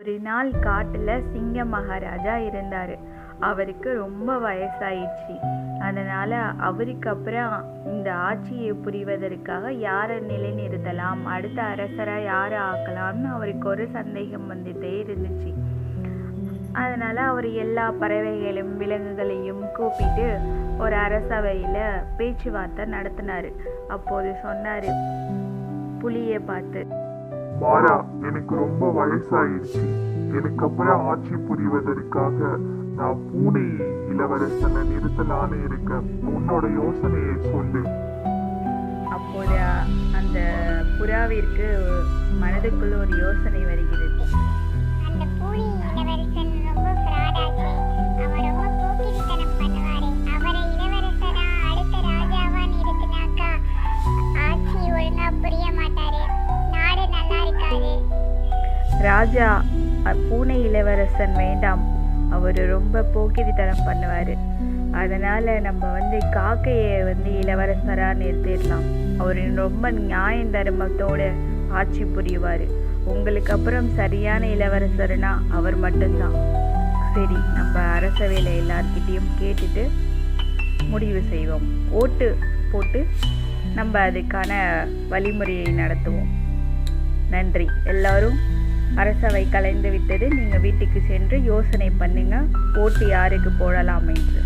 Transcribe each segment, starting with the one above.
ஒரு நாள் காட்டில் சிங்க மகாராஜா இருந்தார். அவருக்கு ரொம்ப வயசாயிடுச்சு. அதனால் அவருக்கு அப்புறம் இந்த ஆட்சியை புரிவதற்காக யாரை நிலைநிறுத்தலாம் அடுத்த அரசராக யாரை ஆக்கலாம்னு அவருக்கு ஒரு சந்தேகம் வந்துட்டே இருந்துச்சு. அதனால் அவர் எல்லா பறவைகளையும் விலங்குகளையும் கூப்பிட்டு ஒரு அரசவையில் பேச்சுவார்த்தை நடத்தினார். அப்போது சொன்னார் புலியை பார்த்து மாறா எனக்கு ரொம்ப வயசாயிடுச்சு. எனக்கு அப்புறம் ஆட்சி புரிவதற்காக நான் பூனை இளவரசனை நிறுத்தலான்னு இருக்கேன் உன்னோட யோசனையை சொல்லு. அப்போது அந்த புறாவிற்கு மனதுக்குள்ள ஒரு யோசனை வருகிறது. ராஜா பூனை இளவரசன் வேண்டாம். அவர் ரொம்ப போக்கிரித்தனம் பண்ணுவார். அதனால் நம்ம வந்து காக்கையை வந்து இளவரசராக நிறுத்திடலாம். அவர் ரொம்ப நியாயம் தர்மத்தோட ஆட்சி புரிவார். உங்களுக்கு அப்புறம் சரியான இளவரசர்னா அவர் மட்டும்தான். சரி நம்ம அரச வேலை எல்லார்கிட்டேயும் கேட்டுட்டு முடிவு செய்வோம். ஓட்டு போட்டு நம்ம அதுக்கான வழிமுறையை நடத்துவோம். நன்றி. எல்லாரும் அரசவை கலைந்து விட்டது நீங்கள் வீட்டுக்கு சென்று யோசனை பண்ணுங்கள் போட்டி யாருக்கு போடலாம் என்று.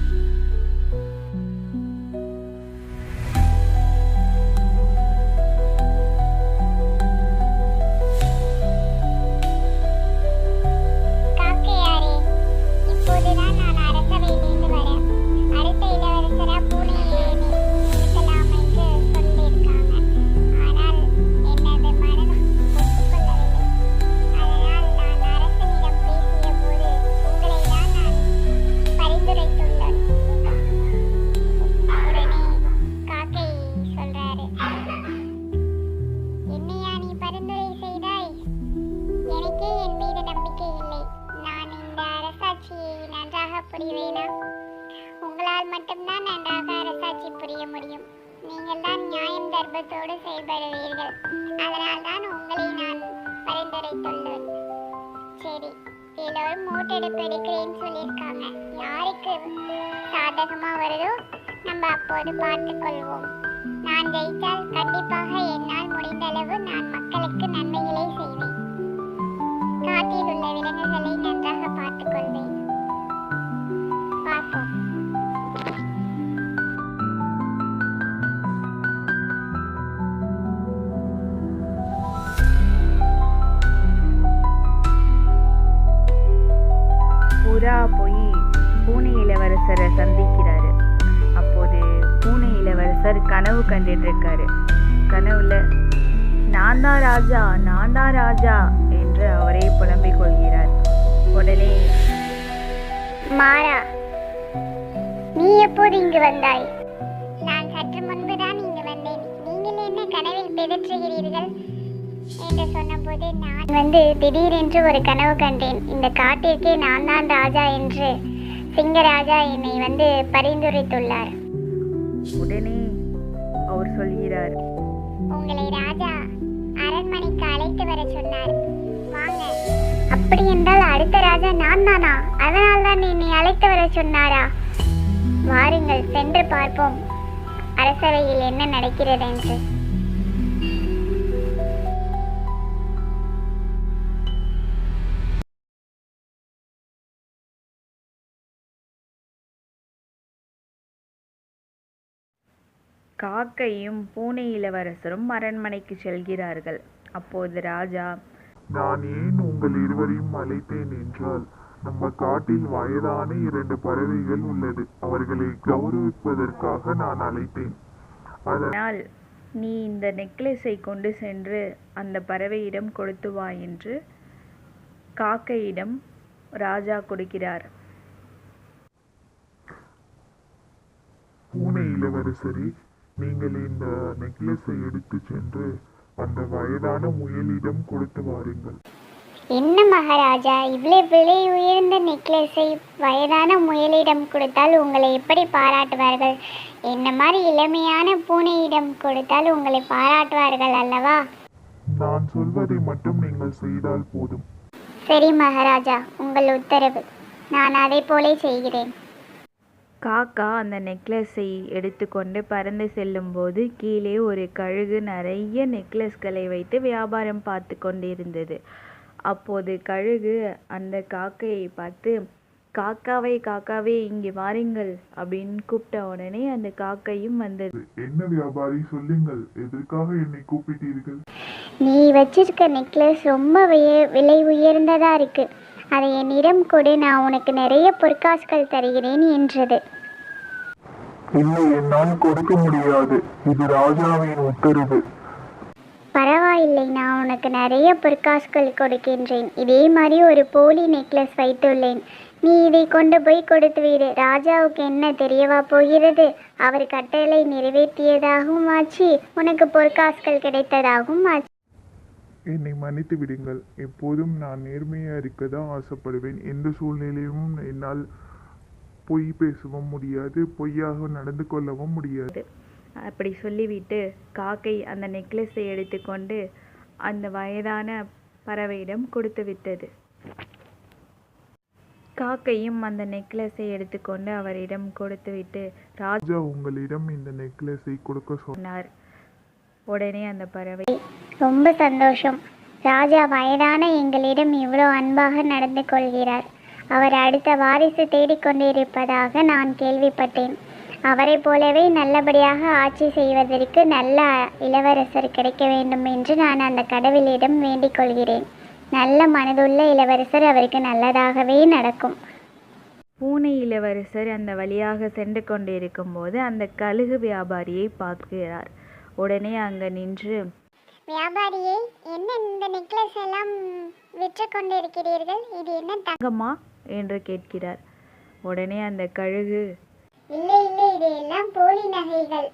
ஓட்டெடுப்பு எடுக்கிறேன்னு சொல்லியிருக்காங்க. யாருக்கு சாதகமா வருதோ நம்ம அப்போது பார்த்துக்கொள்வோம். நான் ஜெயித்தால் கண்டிப்பாக என்னால் முடிந்த அளவு நான் மக்களுக்கு நன்மைகளை செய்வேன். காட்டில் உள்ள விலங்குகளை நன்றாக பார்த்துக் கொள்வேன் பார்ப்போம். இளவரசரை சந்திக்கிறாரு. அப்போது பூனை இளவரசர் கனவு கண்டுட்டு இருக்காரு கனவுல நான் தான் ராஜா நான் தான் ராஜா என்று அவரே புலம்பிக் கொள்கிறார். உடனே மாறா நீ எப்போது இங்கு வந்தாய்? நான் சற்று முன்புதான் இங்கு வந்தேன். நீங்கள் என்ன கனவில் பிதற்றுகிறீர்கள்? என்று சொன்னபோது நான் வந்து திடீரென்று ஒரு கனவு கண்டேன். இந்த காட்டிற்கே நான் தான் ராஜா என்று சிங்கராஜா என்னை வந்து பரிந்துரைத்துள்ளார். உடனே அவர் சொல்கிறார் உங்களை ராஜா அரண்மனைக்கு அழைத்து வர சொன்னார். வாங்க. அப்படி என்றால் அடுத்த ராஜா நான் தானா? அதனால் தான் என்னை அழைத்து வர சொன்னாரா? வாருங்கள் சென்று பார்ப்போம். அரசவையில் என்ன நடக்கிறது என்று காக்கையும் பூனை இளவரசரும் அரண்மனைக்கு செல்கிறார்கள். அப்போது ராஜா நான் ஏன் உங்கள் இருவரையும் அழைத்தேன் என்றால் நம்ம காட்டில் வயதான இரண்டு பறவைகள் உள்ளது. அவர்களை கௌரவிப்பதற்காக நான் அழைத்தேன். அதனால் நீ இந்த நெக்லஸை கொண்டு சென்று அந்த பறவையிடம் கொடுத்து வா என்று காக்கையிடம் ராஜா கொடுக்கிறார். பூனை இளவரசரே நீங்கள் இந்த நெக்லஸை எடுத்து சென்று அந்த வயதான முயலிடம் கொடுத்து வாருங்கள். என்ன மகாராஜா இவ்வளவு விலை உயர்ந்த நெக்லஸை வயதான முயலிடம் கொடுத்தால் உங்களை எப்படி பாராட்டுவார்கள்? என்ன மாதிரி இளமையான பூனையிடம் கொடுத்தால் உங்களை பாராட்டுவார்கள் அல்லவா? நான் சொல்வதை மட்டும் நீங்கள் செய்தால் போதும். சரி மகாராஜா உங்கள் உத்தரவு. நான் அதை போலே செய்கிறேன். காக்கா அந்த நெக்லஸை எடுத்துக்கொண்டு பறந்து செல்லும்போது கீழே ஒரு கழுகு நிறைய நெக்லஸ்களை வைத்து வியாபாரம் பார்த்து கொண்டிருந்தது. அப்போது கழுகு அந்த காக்கையை பார்த்து காக்காவே காக்காவே இங்கே வாருங்கள் அப்படின்னு கூப்பிட்ட உடனே அந்த காக்கையும் வந்தது. என்ன வியாபாரி சொல்லுங்கள். எதற்காக என்னை கூப்பிட்டீர்கள்? நீ வச்சிருக்க நெக்லஸ் ரொம்ப விலை உயர்ந்ததா இருக்கு. அதை என்னிடம் கொடு நான் உனக்கு நிறைய பொற்காசுகள் தருகிறேன் என்றது. இல்லை என்னால் கொடுக்க முடியாது. இது ராஜாவின் உத்தரவு. பரவாயில்லை நான் உனக்கு நிறைய பொற்காசுகள் கொடுக்கின்றேன். இதே மாதிரி ஒரு போலி நெக்லஸ் வைத்துள்ளேன். நீ இதை கொண்டு போய் கொடுத்து விடு. ராஜாவுக்கு என்ன தெரியவா போகிறது? அவர் கட்டளை நிறைவேற்றியதாகவும் ஆச்சு. உனக்கு பொற்காசுகள் கிடைத்ததாகவும் ஆச்சு. என்னை மன்னித்து விடுங்கள். எப்போதும் நான் நேர்மையா இருக்க தான் ஆசைப்படுவேன். எந்த சூழ்நிலையிலும் என்னால் பொய் பேசவும் முடியாது. பொய்யாக நடந்து கொள்ளவும் முடியாது. அப்படி சொல்லிவிட்டு காக்கை அந்த நெக்லஸை எடுத்துக்கொண்டு அந்த வயதான பறவையிடம் கொடுத்து விட்டது. காக்கையும் அந்த நெக்லஸை எடுத்துக்கொண்டு அவரிடம் கொடுத்துவிட்டு ராஜா ராஜா உங்களிடம் இந்த நெக்லஸை கொடுக்க சொன்னார். உடனே அந்த பறவை ரொம்ப சந்தோஷம். ராஜா வயதான எங்களிடம் இவ்வளோ அன்பாக நடந்து கொள்கிறார். அவர் அடுத்த வாரிசு தேடிக்கொண்டிருப்பதாக நான் கேள்விப்பட்டேன். அவரைப் போலவே நல்லபடியாக ஆட்சி செய்வதற்கு நல்ல இளவரசர் கிடைக்க வேண்டும் என்று நான் அந்த கடவுளிடம் வேண்டிக் கொள்கிறேன். நல்ல மனதுள்ள இளவரசர் அவருக்கு நல்லதாகவே நடக்கும். பூனை இளவரசர் அந்த வழியாக சென்று கொண்டிருக்கும் போது அந்த கழுகு வியாபாரியை பார்க்கிறார். உடனே அங்கே நின்று வியாபாரியே என்ன இந்த நெக்லஸ் எல்லாம் விற்று கொண்டிருக்கிறீர்கள் இது என்ன தங்கம்மா? என்று கேட்கிறார். உடனே அந்த கழுகு. இல்லை இல்லை இது எல்லாம் போலி நகைகள்.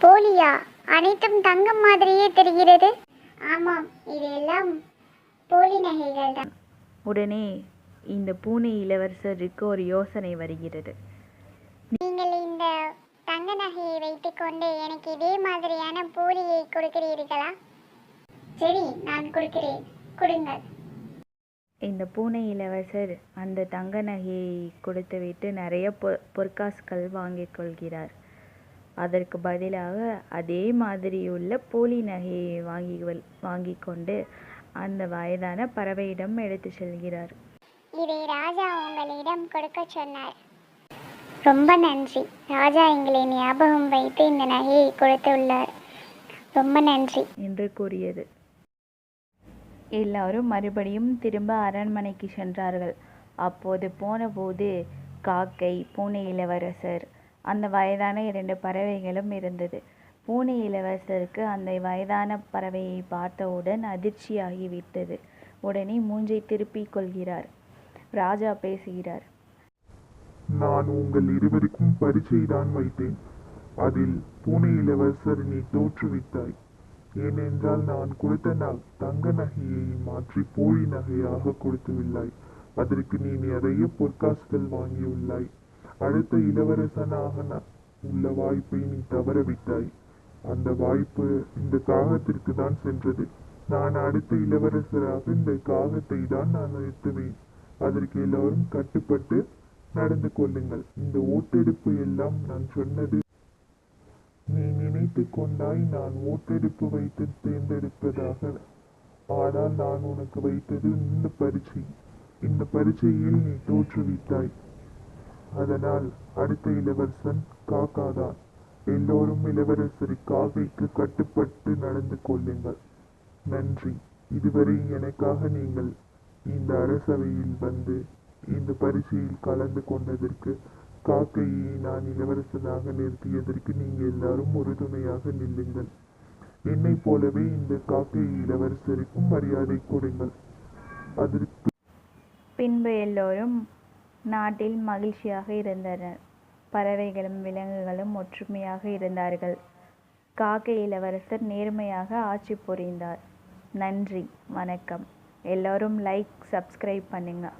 போலியா? அனைத்தும் தங்கம் மாதிரியே தெரிகிறது. ஆமாம் இது எல்லாம் போலி நகைகள் தான். உடனே இந்த பூனை இளவரசருக்கு ஒரு யோசனை வருகிறது. நீங்கள் இந்த தங்க நகையை வைத்துக்கொண்டு எனக்கு இதே மாதிரியான போலியை கொடுக்கிறீர்களா? சரி நான் கொடுக்கிறேன். கொடுங்கள். இந்த பூனை இளவரசர் அந்த தங்க நகையை கொடுத்துவிட்டு நிறைய பொ பொற்காசுகள் வாங்கிக் கொள்கிறார். அதற்கு பதிலாக அதே மாதிரியுள்ள போலி நகையை வாங்கி வாங்கி கொண்டு அந்த வயதான பறவையிடம் எடுத்து செல்கிறார். இதை ராஜா உங்களிடம் கொடுக்க சொன்னார். ரொம்ப நன்றி. ராஜா எங்களை ஞாபகம் வைத்து இந்த நகையை கொடுத்துள்ளார். ரொம்ப நன்றி. என்று கூறியது. எல்லாரும் மறுபடியும் திரும்ப அரண்மனைக்கு சென்றார்கள். அப்போது போனபோது காக்கை பூனை இளவரசர் அந்த வயதான இரண்டு பறவைகளும் இருந்தது. பூனை இளவரசருக்கு அந்த வயதான பறவையை பார்த்தவுடன் அதிர்ச்சியாகிவிட்டது உடனே மூஞ்சை திருப்பிக் கொள்கிறார். ராஜா பேசுகிறார். நான் உங்கள் இருவருக்கும் பரீட்சை தான் வைத்தேன். அதில் பூனை இளவரசர் நீ தோற்றுவித்தாய். ஏனென்றால் நான் கொடுத்த நாள் தங்க நகையை மாற்றி போலி நகையாக கொடுத்துள்ளாய் அதற்கு நீ நிறைய பொற்காசுகள் வாங்கியுள்ளாய். அடுத்த இளவரசனாக உள்ள வாய்ப்பை நீ தவறவிட்டாய். அந்த வாய்ப்பு இந்த காகத்திற்கு தான் சென்றது. நான் அடுத்த இளவரசராக இந்த காகத்தை தான் நான் நிறுத்துவேன் அதற்கு எல்லோரும் கட்டுப்பட்டு நடந்து கொள்ளுங்கள். இந்த ஓட்டெடுப்பு எல்லாம் நான் சொன்னது நீ கொண்டாய் நான் ஓட்டெடுப்பு வைத்து தேர்ந்தெடுப்பதாக ஆனால் நான் உனக்கு வைத்தது இந்த பரீட்சை. இந்த பரீட்சையில் நீ தோற்றுவித்தாய். அதனால் அடுத்த இளவரசன் காக்காதான் எல்லோரும் இளவரசர் காக்கைக்கு கட்டுப்பட்டு நடந்து கொள்ளுங்கள். நன்றி. இதுவரை எனக்காக நீங்கள் இந்த அரசவையில் வந்து இந்த பரீட்சையில் கலந்து கொண்டதற்கு காக்கையை நான் இளவரசனாக நிறுத்தியதற்கு நீங்கள் எல்லாரும் உறுதுணையாக நில்லுங்கள். என்னைப் போலவே இந்த காக்கை இளவரசருக்கும் மரியாதை கொடுங்கள். அதற்கு பின்பு எல்லோரும் நாட்டில் மகிழ்ச்சியாக இருந்தனர். பறவைகளும் விலங்குகளும் ஒற்றுமையாக இருந்தார்கள். காக்கை இளவரசர் நேர்மையாக ஆட்சி புரிந்தார். நன்றி வணக்கம். எல்லோரும் லைக் சப்ஸ்கிரைப் பண்ணுங்கள்